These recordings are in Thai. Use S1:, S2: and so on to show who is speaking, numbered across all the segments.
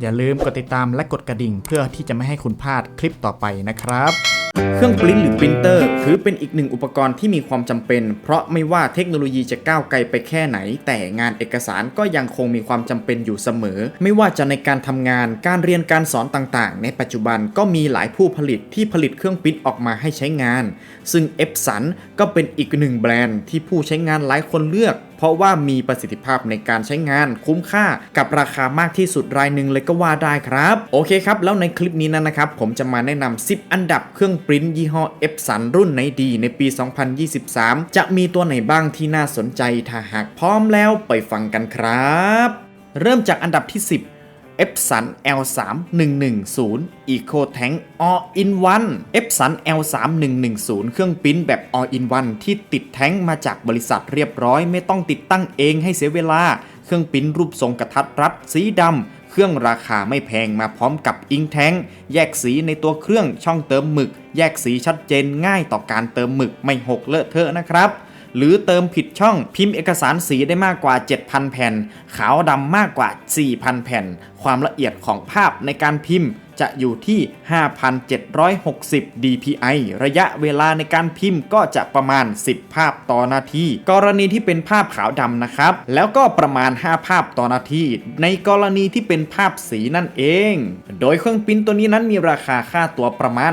S1: อย่าลืมกดติดตามและกดกระดิ่ง เพื่อที่จะไม่ให้คุณพลาดคลิปต่อไปนะครับ
S2: เครื่องปริ้นหรือปรินเตอร์ถือเป็นอีกหนึ่งอุปกรณ์ที่มีความจำเป็น เพราะไม่ว่าเทคโนโลยีจะก้าวไกลไปแค่ไหน แต่งานเอกสารก็ยังคงมีความจำเป็นอยู่เสมอ ไม่ว่าจะในการทำงานการเรียนการสอนต่างๆ ในปัจจุบันก็มีหลายผู้ผลิตที่ผลิตเครื่องปริ้นออกมาให้ใช้งาน ซึ่งเอฟสันก็เป็นอีกหนึ่งแบรนด์ที่ผู้ใช้งานหลายคนเลือกเพราะว่ามีประสิทธิภาพในการใช้งานคุ้มค่ากับราคามากที่สุดรายหนึ่งเลยก็ว่าได้ครับ โอเคครับ แล้วในคลิปนี้นั้นนะครับ ผมจะมาแนะนำ10 อันดับเครื่องปริ้นยี่ห้อ e p s o n รุ่นไหนดีในปี 2023 จะมีตัวไหนบ้างที่น่าสนใจถ้าหากพร้อมแล้วไปฟังกันครับ เริ่มจากอันดับที่ 10 Epson L3 110 Eco Tank All in One Epson L3 110 เครื่องปิ้นแบบ All in One ที่ติดแท้งมาจากบริษัทเรียบร้อย ไม่ต้องติดตั้งเองให้เสียเวลา เครื่องปิ้นรูปทรงกระทัดรัดสีดำ เครื่องราคาไม่แพงมาพร้อมกับอิงแท้ง แยกสีในตัวเครื่องช่องเติมหมึก แยกสีชัดเจนง่ายต่อการเติมหมึกไม่หกเลอะเทอะนะครับ หรือเติมผิดช่องพิมพ์เอกสารสีได้มากกว่า 7,000 แผ่น ขาวดำมากกว่า 4,000 แผ่น ความละเอียดของภาพในการพิมพ์จะอยู่ที่ 5,760 dpi ระยะเวลาในการพิมพ์ก็จะประมาณ 10 ภาพต่อนาที กรณีที่เป็นภาพขาวดำนะครับ แล้วก็ประมาณ 5 ภาพต่อนาที ในกรณีที่เป็นภาพสีนั่นเอง โดยเครื่องปริ้นตัวนี้นั้นมีราคาค่าตัวประมาณ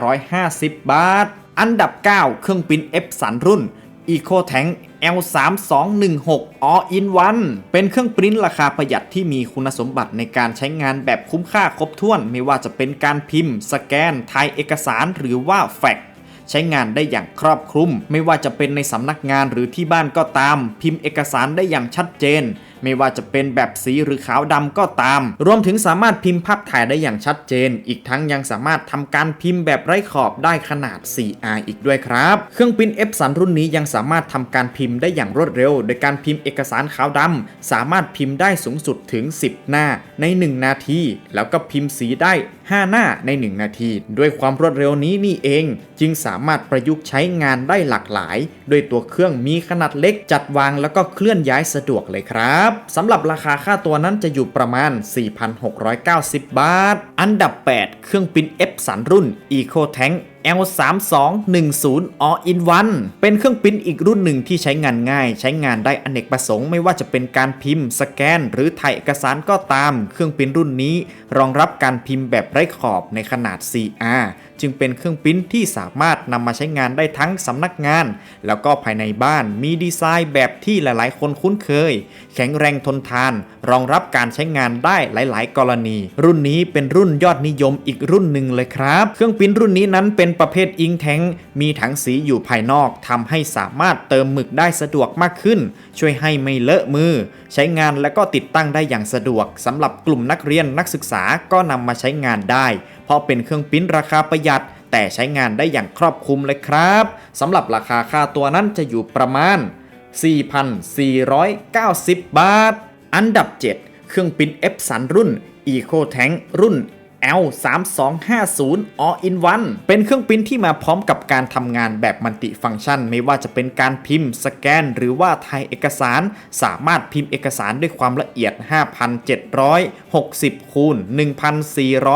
S2: 3,550 บาท อันดับ 9 เครื่องปริ้น F สันรุ่น Eco Tank L3216 All in One เป็นเครื่องปริ้นราคาประหยัดที่มีคุณสมบัติในการใช้งานแบบคุ้มค่าครบถ้วน ไม่ว่าจะเป็นการพิมพ์ สแกนถ่ายเอกสารหรือว่าแฟกซ์ใช้งานได้อย่างครอบคลุม ไม่ว่าจะเป็นในสำนักงานหรือที่บ้านก็ตาม พิมพ์เอกสารได้อย่างชัดเจน ไม่ว่าจะเป็นแบบสีหรือขาวดำก็ตาม รวมถึงสามารถพิมพ์ภาพถ่ายได้อย่างชัดเจน อีกทั้งยังสามารถทำการพิมพ์แบบไร้ขอบได้ขนาด 4R อีกด้วยครับ เครื่องปริ้น F สันรุ่นนี้ยังสามารถทำการพิมพ์ได้อย่างรวดเร็ว โดยการพิมพ์เอกสารขาวดำสามารถพิมพ์ได้สูงสุดถึง 10 หน้าใน 1 นาที แล้วก็พิมพ์สีได้5 หน้าใน 1 นาที ด้วยความรวดเร็วนี้นี่เอง จึงสามารถประยุกต์ใช้งานได้หลากหลายโดยตัวเครื่องมีขนาดเล็กจัดวางแล้วก็เคลื่อนย้ายสะดวกเลยครับสำหรับราคาค่าตัวนั้นจะอยู่ประมาณ 4,690 บาท อันดับ 8 เครื่องปิ้น F สันรุ่น Eco Tank L3210 All in One เป็นเครื่องพิมพ์อีกรุ่นหนึ่งที่ใช้งานง่าย ใช้งานได้อเนกประสงค์ไม่ว่าจะเป็นการพิมพ์ สแกน หรือถ่ายเอกสารก็ตาม เครื่องพิมพ์รุ่นนี้ รองรับการพิมพ์แบบไร้ขอบในขนาด 4R จึงเป็นเครื่องปริ้นที่สามารถนำมาใช้งานได้ทั้งสำนักงาน แล้วก็ภายในบ้านมีดีไซน์แบบที่หลายๆ คนคุ้นเคย แข็งแรงทนทาน รองรับการใช้งานได้หลาย ๆ กรณี รุ่นนี้เป็นรุ่นยอดนิยมอีกรุ่นหนึ่งเลยครับ เครื่องปริ้นรุ่นนี้นั้นเป็นประเภทอิงแทงมีถังสีอยู่ภายนอกทำให้สามารถเติมหมึกได้สะดวกมากขึ้น ช่วยให้ไม่เลอะมือ ใช้งานและก็ติดตั้งได้อย่างสะดวกสำหรับกลุ่มนักเรียนนักศึกษาก็นำมาใช้งานได้ ราะเป็นเครื่องปริ้นราคาประหยัด แต่ใช้งานได้อย่างครอบคลุมเลยครับสำหรับราคาค่าตัวนั้นจะอยู่ประมาณ 4,490 บาท อันดับ 7 เครื่องปริ้น F สันรุ่น Eco Tank รุ่น L3250 All in One เป็นเครื่องพิมพ์ที่มาพร้อมกับการทำงานแบบมัลติฟังก์ชัน ไม่ว่าจะเป็นการพิมพ์ สแกน หรือว่าถ่ายเอกสาร สามารถพิมพ์เอกสารด้วยความละเอียด 5,760คูณ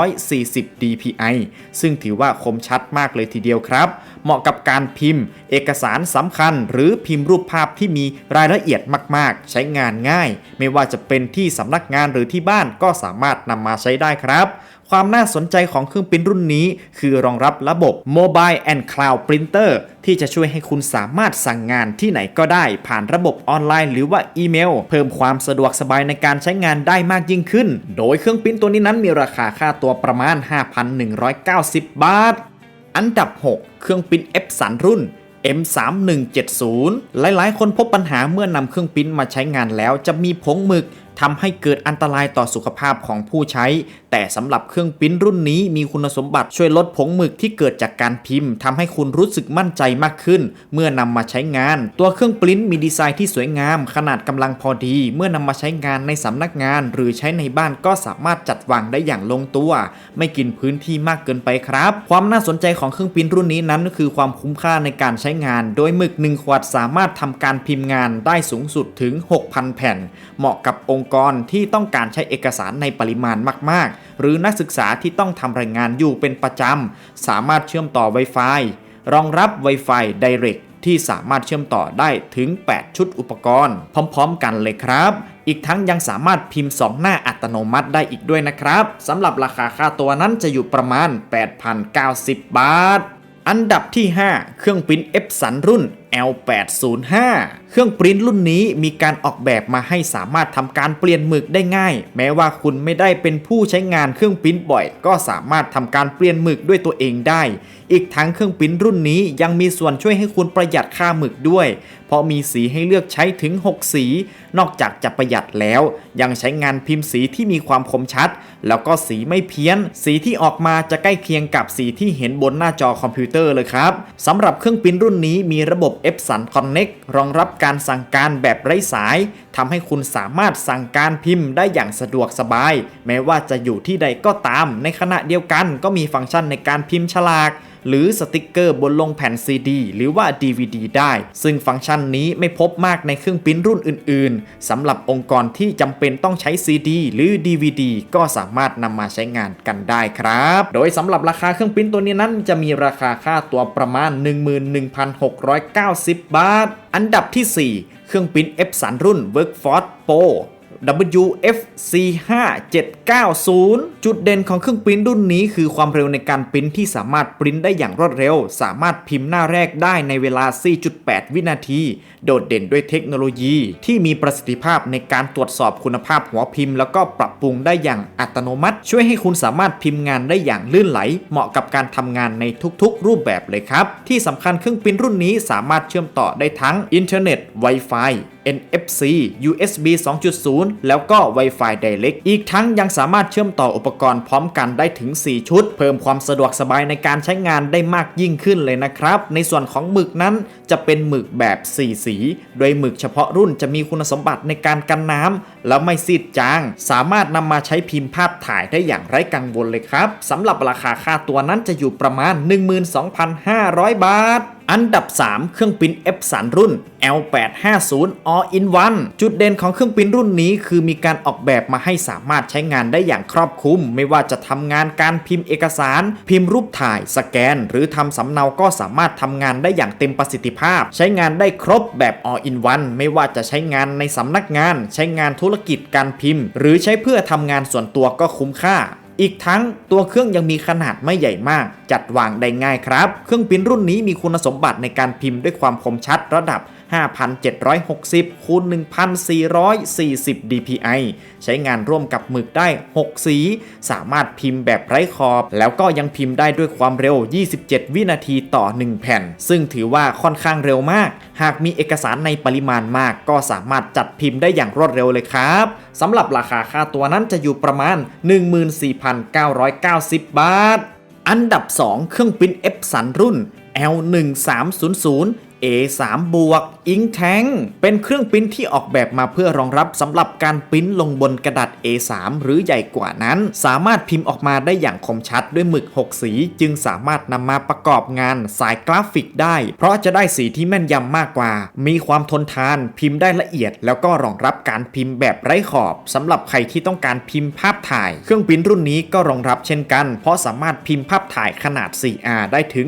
S2: 1,440 dpi ซึ่งถือว่าคมชัดมากเลยทีเดียวครับ เหมาะกับการพิมพ์ เอกสารสำคัญ หรือพิมพ์รูปภาพที่มีรายละเอียดมาก ๆ ใช้งานง่าย ไม่ว่าจะเป็นที่สำนักงานหรือที่บ้านก็สามารถนำมาใช้ได้ครับความน่าสนใจของเครื่องปริ้นรุ่นนี้ คือรองรับระบบ Mobile and Cloud Printer ที่จะช่วยให้คุณสามารถสั่งงานที่ไหนก็ได้ ผ่านระบบออนไลน์หรือว่าอีเมล เพิ่มความสะดวกสบายในการใช้งานได้มากยิ่งขึ้น โดยเครื่องปริ้นตัวนี้นั้นมีราคาค่าตัวประมาณ 5,190 บาท อันดับ 6 เครื่องปิ้น F สันรุ่น M3170 หลายๆ คนพบปัญหาเมื่อนำเครื่องปิ้นมาใช้งานแล้ว จะมีผงหมึกทำให้เกิดอันตรายต่อสุขภาพของผู้ใช้แต่สำหรับเครื่องปริ้นรุ่นนี้มีคุณสมบัติช่วยลดผงหมึกที่เกิดจากการพิมพ์ทำให้คุณรู้สึกมั่นใจมากขึ้น เมื่อนำมาใช้งาน ตัวเครื่องปริ้นมีดีไซน์ที่สวยงาม ขนาดกำลังพอดี เมื่อนำมาใช้งานในสำนักงาน หรือใช้ในบ้านก็สามารถจัดวางได้อย่างลงตัว ไม่กินพื้นที่มากเกินไปครับ ความน่าสนใจของเครื่องปริ้นรุ่นนี้นั้นก็คือความคุ้มค่าในการใช้งาน โดยหมึก1ขวดสามารถทำการพิมพ์งานได้สูงสุดถึง 6,000 แผ่น เหมาะกับองค์ค์กรที่ต้องการใช้เอกสารในปริมาณมากๆ หรือนักศึกษาที่ต้องทำรายงานอยู่เป็นประจำ สามารถเชื่อมต่อ Wi-Fi รองรับ Wi-Fi Direct ที่สามารถเชื่อมต่อได้ถึง 8 ชุดอุปกรณ์ พร้อม ๆ กันเลยครับ อีกทั้งยังสามารถพิมพ์ 2 หน้าอัตโนมัติได้อีกด้วยนะครับสำหรับราคาค่าตัวนั้นจะอยู่ประมาณ 8,090 บาท อันดับที่ 5 เครื่องปริ้น Epson รุ่น L805 เครื่องปริ้นรุ่นนี้มีการออกแบบมาให้สามารถทำการเปลี่ยนหมึกได้ง่าย แม้ว่าคุณไม่ได้เป็นผู้ใช้งานเครื่องปริ้นบ่อย ก็สามารถทำการเปลี่ยนหมึกด้วยตัวเองได้ อีกทั้งเครื่องปริ้นรุ่นนี้ยังมีส่วนช่วยให้คุณประหยัดค่าหมึกด้วย เพราะมีสีให้เลือกใช้ถึง 6 สี นอกจากจะประหยัดแล้ว ยังใช้งานพิมพ์สีที่มีความคมชัด แล้วก็สีไม่เพี้ยน สีที่ออกมาจะใกล้เคียงกับสีที่เห็นบนหน้าจอคอมพิวเตอร์เลยครับสำหรับเครื่องปริ้นรุ่นนี้มีระบบ Epson Connect รองรับการสั่งการแบบไร้สายทำให้คุณสามารถสั่งการพิมพ์ได้อย่างสะดวกสบาย แม้ว่าจะอยู่ที่ใดก็ตาม ในขณะเดียวกันก็มีฟังก์ชันในการพิมพ์ฉลาก หรือสติกเกอร์บนลงแผ่น CD หรือว่า DVD ได้ ซึ่งฟังก์ชันนี้ไม่พบมากในเครื่องปริ้นรุ่นอื่นๆสำหรับองค์กรที่จำเป็นต้องใช้ CD หรือ DVD ก็สามารถนำมาใช้งานกันได้ครับ โดยสำหรับราคาเครื่องปริ้นตัวนี้นั้น จะมีราคาค่าตัวประมาณ 11,690 บาท อันดับที่ 4 เครื่องปริ้น Epson รุ่น Workforce Pro WFC 5790 จุดเด่นของเครื่องปริ้นรุ่นนี้คือความเร็วในการปริ้นที่สามารถปริ้นได้อย่างรวดเร็ว สามารถพิมพ์หน้าแรกได้ในเวลา 4.8 วินาที โดดเด่นด้วยเทคโนโลยีที่มีประสิทธิภาพในการตรวจสอบคุณภาพหัวพิมพ์ แล้วก็ปรับปรุงได้อย่างอัตโนมัติ ช่วยให้คุณสามารถพิมพ์งานได้อย่างลื่นไหล เหมาะกับการทำงานในทุกๆ รูปแบบเลยครับ ที่สำคัญเครื่องปริ้นรุ่นนี้สามารถเชื่อมต่อได้ทั้งอินเทอร์เน็ต Wi-Fi NFC USB 2.0 แล้วก็ Wi-Fi Direct อีกทั้งยังสามารถเชื่อมต่ออุปกรณ์พร้อมกันได้ถึง 4 ชุด เพิ่มความสะดวกสบายในการใช้งานได้มากยิ่งขึ้นเลยนะครับ ในส่วนของหมึกนั้นจะเป็นหมึกแบบ 4 สี โดยหมึกเฉพาะรุ่นจะมีคุณสมบัติในการกันน้ำแล้วไม่ซีดจาง สามารถนำมาใช้พิมพ์ภาพถ่ายได้อย่างไร้กังวลเลยครับสำหรับราคาค่าตัวนั้นจะอยู่ประมาณ 12,500 บาท อันดับ 3 เครื่องปิ้น Epson รุ่น L850 All in One จุดเด่นของเครื่องปิ้นรุ่นนี้ คือมีการออกแบบมาให้สามารถใช้งานได้อย่างครอบคลุม ไม่ว่าจะทำงานการพิมพ์เอกสาร พิมพ์รูปถ่าย สแกน หรือทำสำเนาก็สามารถทำงานได้อย่างเต็มประสิทธิภาพ ใช้งานได้ครบแบบ All in One ไม่ว่าจะใช้งานในสำนักงาน ใช้งานธุรกิจการพิมพ์ หรือใช้เพื่อทำงานส่วนตัวก็คุ้มค่า อีกทั้งตัวเครื่องยังมีขนาดไม่ใหญ่มาก จัดวางได้ง่ายครับ เครื่องพิมพ์รุ่นนี้มีคุณสมบัติในการพิมพ์ด้วยความคมชัดระดับ 5,760 คูณ 1,440 dpi ใช้งานร่วมกับหมึกได้ 6 สี สามารถพิมพ์แบบไร้ขอบ แล้วก็ยังพิมพ์ได้ด้วยความเร็ว 27 วินาทีต่อ 1 แผ่น ซึ่งถือว่าค่อนข้างเร็วมาก หากมีเอกสารในปริมาณมาก ก็สามารถจัดพิมพ์ได้อย่างรวดเร็วเลยครับสำหรับราคาค่าตัวนั้นจะอยู่ประมาณ 14,990 บาท อันดับ 2 เครื่องปริ้น Epson รุ่น L1300 A3 บวก Ink Tank เป็นเครื่องปริ้นที่ออกแบบมาเพื่อรองรับสำหรับการปริ้นลงบนกระดาษ A3 หรือใหญ่กว่านั้น สามารถพิมพ์ออกมาได้อย่างคมชัดด้วยหมึก 6 สี จึงสามารถนำมาประกอบงานสายกราฟิกได้ เพราะจะได้สีที่แม่นยำมากกว่า มีความทนทานพิมพ์ได้ละเอียด แล้วก็รองรับการพิมพ์แบบไร้ขอบสำหรับใครที่ต้องการพิมพ์ภาพถ่าย เครื่องปริ้นรุ่นนี้ก็รองรับเช่นกัน เพราะสามารถพิมพ์ภาพถ่ายขนาด 4R ได้ถึง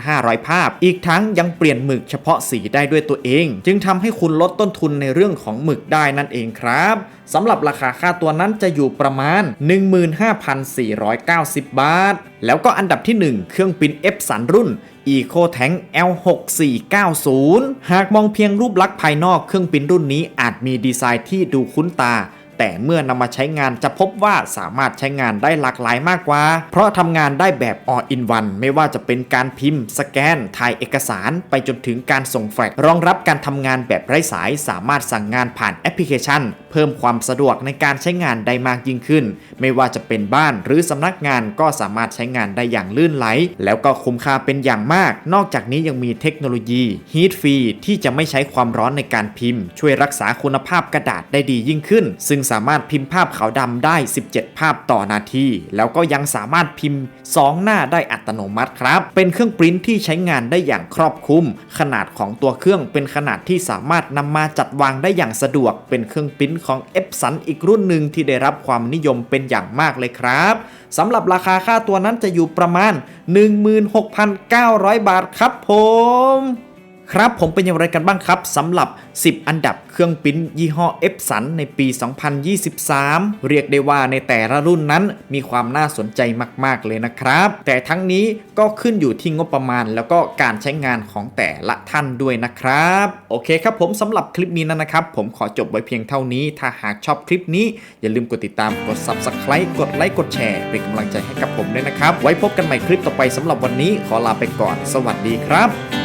S2: 1,500 ภาพ อีกทั้งยังเปลี่ยนหมึกเฉพาะสีได้ด้วยตัวเอง จึงทำให้คุณลดต้นทุนในเรื่องของหมึกได้นั่นเองครับสำหรับราคาค่าตัวนั้นจะอยู่ประมาณ 15,490 บาท แล้วก็อันดับที่ 1 เครื่องปิ้น Epson รุ่น Eco Tank L6490 หากมองเพียงรูปลักษณ์ภายนอกเครื่องปิ้นรุ่นนี้อาจมีดีไซน์ที่ดูคุ้นตา แต่เมื่อนำมาใช้งานจะพบว่าสามารถใช้งานได้หลากหลายมากกว่า เพราะทำงานได้แบบ all in one ไม่ว่าจะเป็นการพิมพ์ สแกน ถ่ายเอกสาร ไปจนถึงการส่งแฟกรองรับการทำงานแบบไร้สาย สามารถสั่งงานผ่านแอปพลิเคชัน เพิ่มความสะดวกในการใช้งานได้มากยิ่งขึ้น ไม่ว่าจะเป็นบ้านหรือสำนักงานก็สามารถใช้งานได้อย่างลื่นไหล แล้วก็คุ้มค่าเป็นอย่างมาก นอกจากนี้ยังมีเทคโนโลยี Heat Free ที่จะไม่ใช้ความร้อนในการพิมพ์ ช่วยรักษาคุณภาพกระดาษได้ดียิ่งขึ้น ซึ่งสามารถพิมพ์ภาพขาวดำได้ 17 ภาพต่อนาที แล้วก็ยังสามารถพิมพ์ 2 หน้าได้อัตโนมัติครับ เป็นเครื่องปริ้นที่ใช้งานได้อย่างครอบคลุม ขนาดของตัวเครื่องเป็นขนาดที่สามารถนำมาจัดวางได้อย่างสะดวก เป็นเครื่องปริ้นของ e p s o n อีกรุ่นหนึ่งที่ได้รับความนิยมเป็นอย่างมากเลยครับสำหรับราคาค่าตัวนั้นจะอยู่ประมาณ 16,900 บาทครับผม ครับผมเป็นอย่างไรกันบ้างครับสำหรับ 10 อันดับเครื่องปิ้นยี่ห้อ e p s o n ในปี 2023 เรียกได้ว่าในแต่ละรุ่นนั้นมีความน่าสนใจมาก ๆ เลยนะครับ แต่ทั้งนี้ก็ขึ้นอยู่ที่งบประมาณ แล้วก็การใช้งานของแต่ละท่านด้วยนะครับ โอเคครับผมสำหรับคลิปนี้นั้นนะครับ ผมขอจบไว้เพียงเท่านี้ ถ้าหากชอบคลิปนี้ อย่าลืมกดติดตามกด subscribe กดไลค์กดแชร์เป็นกำลังใจให้กับผมด้วยนะครับ ไว้พบกันใหม่คลิปต่อไปสำหรับวันนี้ขอลาไปก่อน สวัสดีครับ